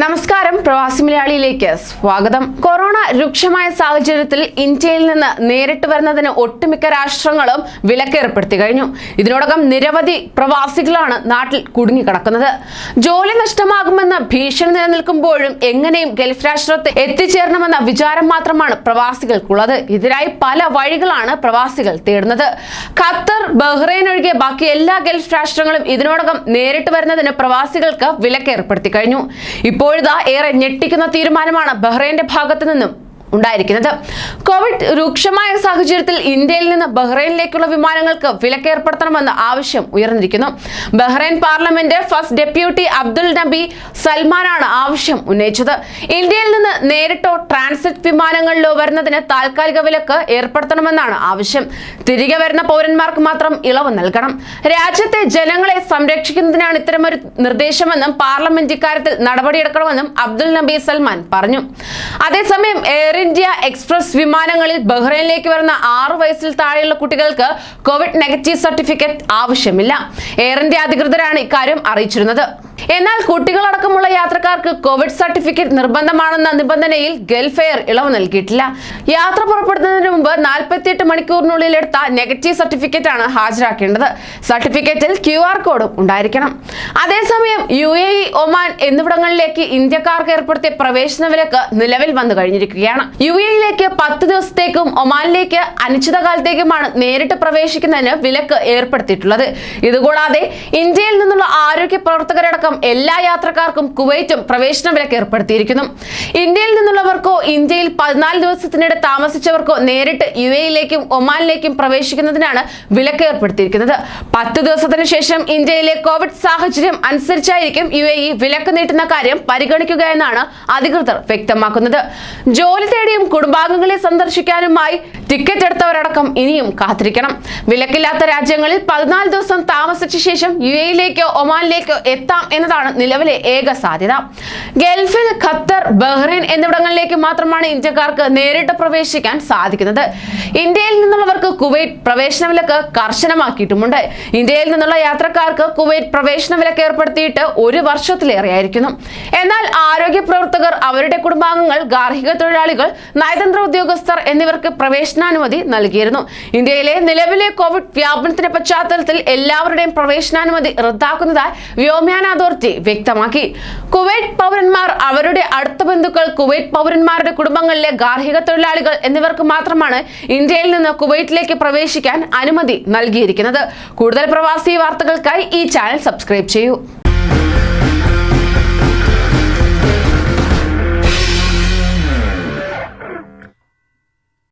നമസ്കാരം. പ്രവാസി മലയാളിയിലേക്ക് സ്വാഗതം. കൊറോണ രൂക്ഷമായ സാഹചര്യത്തിൽ ഇന്ത്യയിൽ നിന്ന് നേരിട്ട് വരുന്നതിന് ഒട്ടുമിക്ക രാഷ്ട്രങ്ങളും വിലക്കേർപ്പെടുത്തി കഴിഞ്ഞു. ഇതിനോടകം നിരവധി പ്രവാസികളാണ് നാട്ടിൽ കുടുങ്ങിക്കിടക്കുന്നത്. ജോലി നഷ്ടമാകുമെന്ന ഭീഷണി നിലനിൽക്കുമ്പോഴും എങ്ങനെയും ഗൾഫ് രാഷ്ട്രത്തെ എത്തിച്ചേരണമെന്ന വിചാരം മാത്രമാണ് പ്രവാസികൾക്കുള്ളത്. ഇതിനായി പല വഴികളാണ് പ്രവാസികൾ തേടുന്നത്. ഖത്തർ ബഹ്റൈൻ ഒഴികെ ബാക്കി എല്ലാ ഗൾഫ് രാഷ്ട്രങ്ങളും ഇതിനോടകം നേരിട്ട് വരുന്നതിന് പ്രവാസികൾക്ക് വിലക്കേർപ്പെടുത്തി കഴിഞ്ഞു. ഇപ്പോഴിതാ ഏറെ ഞെട്ടിക്കുന്ന തീരുമാനമാണ് ബഹ്റൈന്റെ ഭാഗത്തു നിന്നും. ഉണ്ടായിരിക്കുന്നത്. കോവിഡ് രൂക്ഷമായ സാഹചര്യത്തിൽ ഇന്ത്യയിൽ നിന്ന് ബഹ്റൈനിലേക്കുള്ള വിമാനങ്ങൾക്ക് വിലക്ക് വിലക്കേർപ്പെടുത്തണമെന്ന ആവശ്യം ഉയർന്നിരിക്കുന്നു. Bahrain parliament first deputy Abdul Nabi സൽമാനാണ് ആവശ്യം ഉന്നയിച്ചത്. ഇന്ത്യയിൽ നിന്ന് നേരിട്ടോ ട്രാൻസിറ്റ് വിമാനങ്ങളിലോ വരുന്നതിന് താൽക്കാലിക വിലക്ക് ഏർപ്പെടുത്തണമെന്നാണ് ആവശ്യം. തിരികെ വരുന്ന പൗരന്മാർക്ക് മാത്രം ഇളവ് നൽകണം. രാജ്യത്തെ ജനങ്ങളെ സംരക്ഷിക്കുന്നതിനാണ് ഇത്തരമൊരു നിർദ്ദേശമെന്നും പാർലമെന്റ് ഇക്കാര്യത്തിൽ നടപടിയെടുക്കണമെന്നും അബ്ദുൽ നബി സൽമാൻ പറഞ്ഞു. അതേസമയം എയർ ഇന്ത്യ എക്സ്പ്രസ് വിമാനങ്ങളിൽ ബഹ്റൈനിലേക്ക് വരുന്ന ആറു വയസ്സിൽ താഴെയുള്ള കുട്ടികൾക്ക് കോവിഡ് നെഗറ്റീവ് സർട്ടിഫിക്കറ്റ് ആവശ്യമില്ല. എയർ ഇന്ത്യ അധികൃതരാണ് ഇക്കാര്യം അറിയിച്ചിരുന്നത്. എന്നാൽ കുട്ടികളടക്കമുള്ള യാത്രക്കാർക്ക് കോവിഡ് സർട്ടിഫിക്കറ്റ് നിർബന്ധമാണെന്ന നിബന്ധനയിൽ ഗൾഫ് എയർ ഇളവ് നൽകിയിട്ടില്ല. യാത്ര പുറപ്പെടുന്നതിന് മുമ്പ് നാൽപ്പത്തിയെട്ട് മണിക്കൂറിനുള്ളിൽ എടുത്ത നെഗറ്റീവ് സർട്ടിഫിക്കറ്റ് ആണ് ഹാജരാക്കേണ്ടത്. സർട്ടിഫിക്കറ്റിൽ ക്യു ആർ കോഡും ഉണ്ടായിരിക്കണം. അതേസമയം യു എ ഇ ഒമാൻ എന്നിവിടങ്ങളിലേക്ക് ഇന്ത്യക്കാർക്ക് ഏർപ്പെടുത്തിയ പ്രവേശന വിലക്ക് നിലവിൽ വന്നു കഴിഞ്ഞിരിക്കുകയാണ്. യു എയിലേക്ക് പത്ത് ദിവസത്തേക്കും ഒമാനിലേക്ക് അനിശ്ചിതകാലത്തേക്കുമാണ് നേരിട്ട് പ്രവേശിക്കുന്നതിന് വിലക്ക് ഏർപ്പെടുത്തിയിട്ടുള്ളത്. ഇതുകൂടാതെ ഇന്ത്യയിൽ നിന്നുള്ള ആരോഗ്യ പ്രവർത്തകരടക്കം എല്ലാ യാത്രക്കാർക്കും കുവൈറ്റും പ്രവേശന വിലക്ക് ഏർപ്പെടുത്തിയിരിക്കുന്നു. ഇന്ത്യയിൽ നിന്നുള്ളവർക്കോ ഇന്ത്യയിൽ പതിനാല് ദിവസത്തിനിടെ താമസിച്ചവർക്കോ നേരിട്ട് യു എയിലേക്കും ഒമാനിലേക്കും പ്രവേശിക്കുന്നതിനാണ് വിലക്ക് ഏർപ്പെടുത്തിയിരിക്കുന്നത്. പത്ത് ദിവസത്തിന് ശേഷം ഇന്ത്യയിലെ കോവിഡ് സാഹചര്യം അനുസരിച്ചായിരിക്കും യു എ ഇ വിലക്ക് നീട്ടുന്ന കാര്യം പരിഗണിക്കുക എന്നാണ് അധികൃതർ വ്യക്തമാക്കുന്നത്. ജോലി തേടിയും കുടുംബാംഗങ്ങളെ സന്ദർശിക്കാനുമായി ടിക്കറ്റ് എടുത്തവരടക്കം ഇനിയും കാത്തിരിക്കണം. വിലക്കില്ലാത്ത രാജ്യങ്ങളിൽ പതിനാല് ദിവസം താമസിച്ച ശേഷം യു എയിലേക്കോ ഒമാനിലേക്കോ എത്താം എന്നതാണ് നിലവിലെ ഏക സാധ്യത. ഗൾഫിൽ ഖത്തർ ബഹ്റൈൻ എന്നിവിടങ്ങളിലേക്ക് മാത്രമാണ് ഇന്ത്യക്കാർക്ക് നേരിട്ട് പ്രവേശിക്കാൻ സാധിക്കുന്നത്. ഇന്ത്യയിൽ നിന്നുള്ളവർക്ക് കുവൈറ്റ് പ്രവേശന വിലക്ക് കർശനമാക്കിയിട്ടുമുണ്ട്. ഇന്ത്യയിൽ നിന്നുള്ള യാത്രക്കാർക്ക് കുവൈറ്റ് പ്രവേശന വിലക്ക് ഏർപ്പെടുത്തിയിട്ട് ഒരു വർഷത്തിലേറെയായിരിക്കുന്നു. എന്നാൽ ആരോഗ്യ പ്രവർത്തകർ അവരുടെ കുടുംബാംഗങ്ങൾ ഗാർഹിക തൊഴിലാളികൾ നയതന്ത്ര ഉദ്യോഗസ്ഥർ എന്നിവർക്ക് പ്രവേശനാനുമതി നൽകിയിരുന്നു. ഇന്ത്യയിലെ നിലവിലെ കോവിഡ് വ്യാപനത്തിന്റെ പശ്ചാത്തലത്തിൽ എല്ലാവരുടെയും പ്രവേശനാനുമതി റദ്ദാക്കുന്നതായി വ്യോമയാന അതോറിറ്റി വ്യക്തമാക്കി. കുവൈറ്റ് പൗരന്മാർ അവരുടെ അടുത്ത ബന്ധുക്കൾ കുവൈറ്റ് പൗരന്മാരുടെ കുടുംബങ്ങളിലെ ഗാർഹിക തൊഴിലാളികൾ എന്നിവർക്ക് മാത്രമാണ് ഇന്ത്യയിൽ നിന്ന് കുവൈറ്റിലേക്ക് പ്രവേശിക്കാൻ അനുമതി നൽകിയിരിക്കുന്നത്. കൂടുതൽ പ്രവാസി വാർത്തകൾക്കായി ഈ ചാനൽ സബ്സ്ക്രൈബ് ചെയ്യൂ.